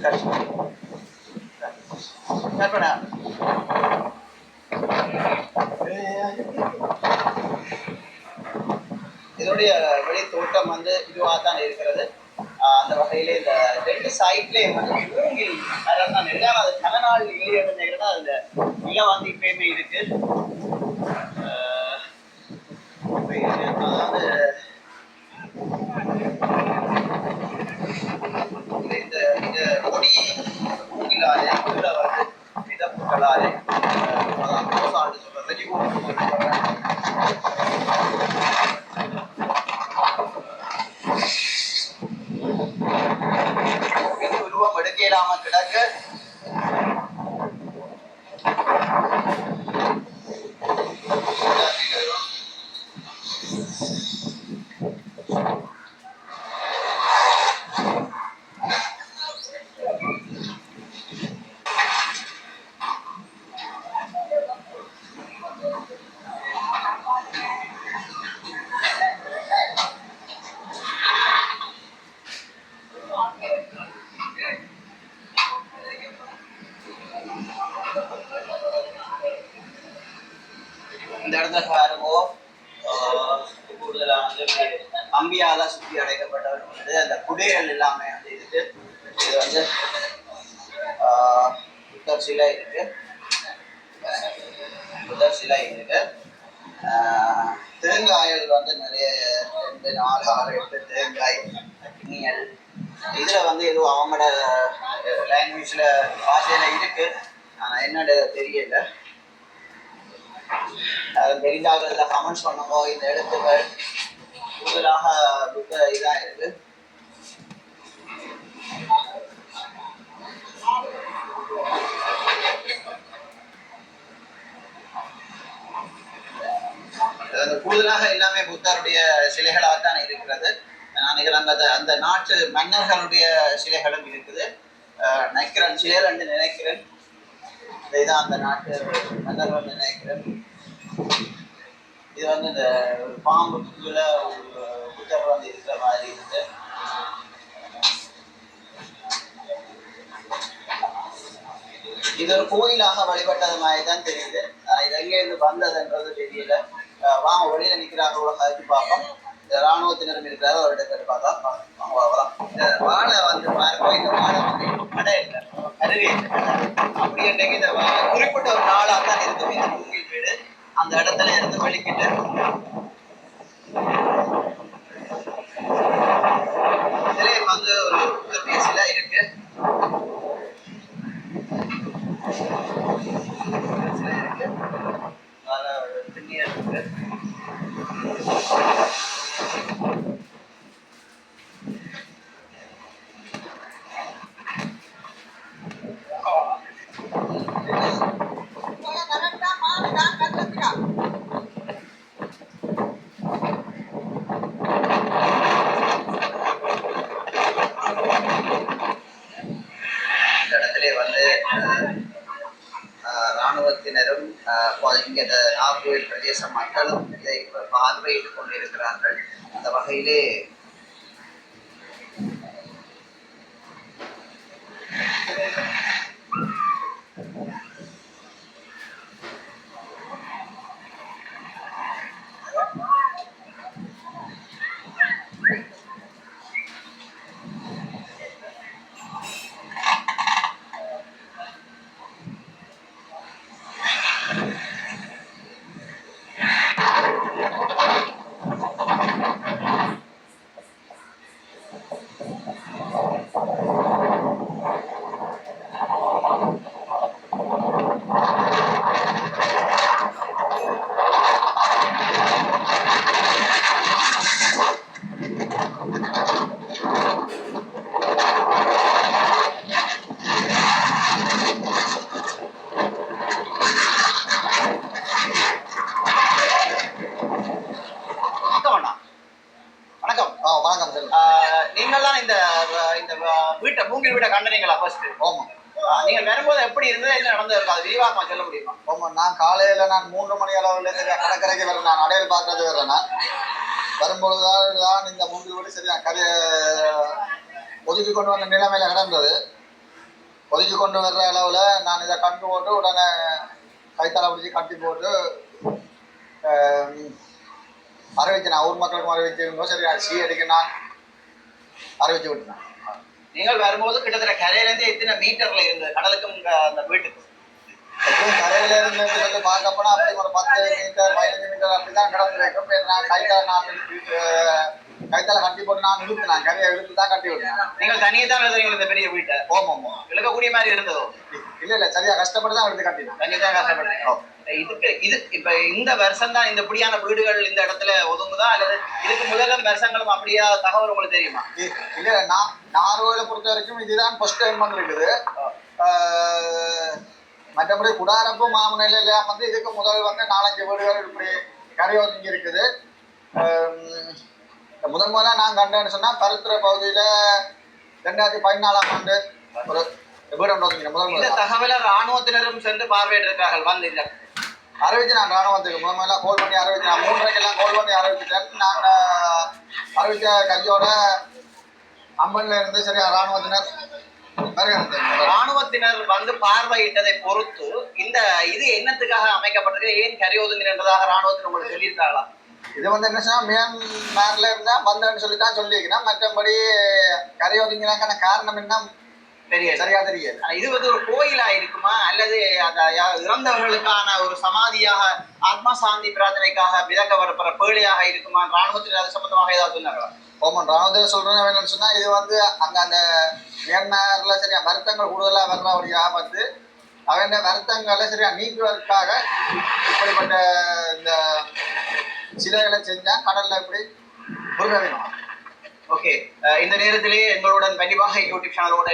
Start இதோடைய வெளி தோட்டம் வந்து இதுவாக தான் இருக்கிறது. அந்த வகையிலே இந்த ரெண்டு சைட்லேயும் வந்து மூங்கில் மரம் தான் இருக்கு ஆனால் அது பல நாள் இல்லைன்னு நினைக்கிறேன் அதுல நிலம் வந்து இப்பயுமே இருக்கு. இந்த இடத்துல பாருங்கோ கூடுதலாக வந்து அம்பியால சுற்றி அடைக்கப்பட்டவர் வந்து அந்த குடையல் எல்லாமே வந்து இருக்கு. இது வந்து புத்தர் சிலை இருக்கு. புத்தர் சிலை இருக்கு ஆஹ் வந்து நிறைய ரெண்டு நாலு ஆறு எட்டு தேங்காய் நீயல் இதில் வந்து ஏதோ அவங்களோட லாங்குவேஜில் பாஷையில் இருக்குது ஆனால் என்னோட தெரியல. அது கமெண்ட்ஸ் பண்ணுங்க இந்த எழுத்துக்கள் கூடுதலாக புத்த இதாக இருக்கு கூடுதலாக எல்லாமே புத்தருடைய சிலைகளாகத்தான் இருக்கிறது. நான் நினைக்கிறேன் அந்த அந்த நாட்டு மன்னர்களுடைய சிலைகளும் இருக்குது. நினைக்கிறேன் சிலைகள் என்று நினைக்கிறேன். இதான் அந்த நாட்டு மன்னர்கள் நினைக்கிறேன். இது வந்து இந்த ஒரு பாம்புக்குள்ள ஒரு புத்தர் வந்து இருக்கிற மாதிரி இருக்கு. இது ஒரு கோயிலாக வழிபட்டது மாதிரி தான் தெரியுது. ஆஹ் இது எங்கேருந்து வந்ததுன்றது தெரியல. வாங்க வெளியில நிக்கிறாங்க கூட கழிச்சு பார்ப்போம் இந்த ராணுவத்தினரும் இருக்கிறாரு அவர்கிட்ட கேட்டு பார்க்கலாம் வாங்க வரலாம் இந்த வாழை வந்து பாருங்க இந்த வாழை வந்து கடை இல்லை. அருகே. இல்லை அப்படி இன்றைக்கு இந்த குறிப்பிட்ட ஒரு நாளாக தான் இருக்கும். இந்த மூங்கில் அந்த இடத்துல இருந்து வலிக்கிட்டு சிலை வந்து ஒரு பெரிய சிலை இருக்கு. சிலை இருக்கு அதுல ஒரு திண்ணியர் இருக்கு இந்த இடத்துல வந்து அஹ், அஹ், ராணுவத்தினரும் அஹ், ப- இங்கே இந்த நாகர்கோவில் பிரதேச மக்களும் இதை பார்வையிட்டு கொண்டிருக்கிறார்கள். அந்த வகையிலே நீங்கள்லாம் இந்த இந்த வீட்டை மூங்கில் வீட்டை கண்டுறீங்களா ஃபர்ஸ்ட் ஆமாம். நீங்க வரும்போது எப்படி இருந்தது என்ன நடந்திருக்கும் அது விரிவாக்கமா சொல்ல முடியுமா? ஆமா நான் காலையில் நான் மூன்று மணி அளவுலேருந்து கடற்கரைக்கு வரேன் நான் அடையல் பார்க்கறது வரேன் நான். வரும்பொழுது தான் இந்த மூன்று வீடு சரி நான் கதையை ஒதுக்கி கொண்டு வந்த நிலைமையில நடந்தது. ஒதுக்கி கொண்டு வர்ற அளவில் நான் இதை கண்டு போட்டு உடனே கைத்தால பிடிச்சி கட்டி போட்டு அறிவிச்சேன். ஊர் மக்களுக்கும் அறிவிச்சிருந்தோம். சரி அது சீ அடிக்க நான் அறிவிச்சு விட்டேன். நீங்கள் வரும்போது கிட்டத்தட்ட கரையில இருந்து எத்தனை மீட்டர்ல இருந்தது கடலுக்கும் உங்க அந்த வீட்டுக்கு கரையில இருந்து சொல்லி பார்க்க போனா அப்படி ஒரு பத்து மீட்டர் பதினஞ்சு மீட்டர் அப்படிதான் கிடந்து வைக்கும் நான் கைத்தால நான் கைத்தால கட்டி போட்டு நான் இழுத்து நான் கரையை இழுத்து தான் கட்டி விட்டேன். நீங்கள் தனியே தான் எழுதுறீங்க இந்த பெரிய வீட்டை? ஓமம் இழுக்கக்கூடிய மாதிரி இருந்ததோ? இல்ல இல்ல சரியா கஷ்டப்பட்டு தான் எடுத்து கட்டினேன். தனி தான் கஷ்டப்படுறீங்க இதுக்கு இது இப்ப இந்த வருஷம் தான் இந்த இப்படியான வீடுகள் இந்த இடத்துல ஒதுங்குதா? அல்லது இதுக்கு முதல்ல வருஷங்களும் அப்படியா? தகவல் உங்களுக்கு தெரியுமா? இல்ல நான் நார்வேல பொறுத்த வரைக்கும் இதுதான் ஃபர்ஸ்ட் டைம் இருக்குது. மற்றபடி குடாரப்பு மாமனில வந்து இதுக்கு முதல் வந்து நாலஞ்சு வீடுகள் இப்படி கரையோதுங்கி இருக்குது. ஆம், முதல் முதல்ல நான் கண்டேன்னு சொன்னா பருத்துறை பகுதியில ரெண்டாயிரத்தி பதினாலாம் ஆண்டு ஒரு தகவலை ராணுவத்தினரும் சென்று பார்வையிட்டிருக்கார்கள் வந்து இந்த அறிவிச்சு நான் ராணுவத்துக்கு முதல் முதல்ல கோல் பண்ணி அறிவிச்சு நான் மூன்றரைக்கெல்லாம் கோல் பண்ணி அறிவிச்சிட்டேன். நான் அறிவிச்ச கையோட அம்பன்ல இருந்து சரியா ராணுவத்தினர் ராணுவத்தினர் வந்து பார்வையிட்டதை பொறுத்து இந்த இது என்னத்துக்காக அமைக்கப்பட்டது? ஏன் கரை ஒதுங்கினதாக ராணுவத்தினர் உங்களுக்கு சொல்லியிருக்காங்களா? இது வந்து என்ன சொன்னா மியான்மர்ல இருந்தா வந்தேன்னு சொல்லி தான் சொல்லியிருக்கிறேன். மற்றபடி கரை ஒதுங்கினாக்கான காரணம் என்ன? தெரியல சரியா தெரியல ஆனா இது வந்து ஒரு கோயிலா இருக்குமா? அல்லது இறந்தவர்களுக்கான ஒரு சமாதியாக ஆத்மா சாந்தி பிரார்த்தனைக்காக விதக்கப்படப்படுற பேழையாக இருக்குமா? ராணுவத்தில் அது சம்பந்தமாக ஏதாவது சொன்னாங்களா ஓமன் ராணுவத்தில் சொல்றேன் என்னன்னு சொன்னா இது வந்து அங்க அந்த மியான்மர்ல சரியா வருத்தங்கள் கூடுதலா வர்றபடியாக வந்து அவன் வருத்தங்களை சரியா நீக்குவதற்காக இப்படிப்பட்ட இந்த சிலைகளை செஞ்சா கடல்ல இப்படி முருக வேணும் ஓகே இந்த நேரத்திலே எங்களுடன் கண்டிப்பாக யூடியூப் சேனலோட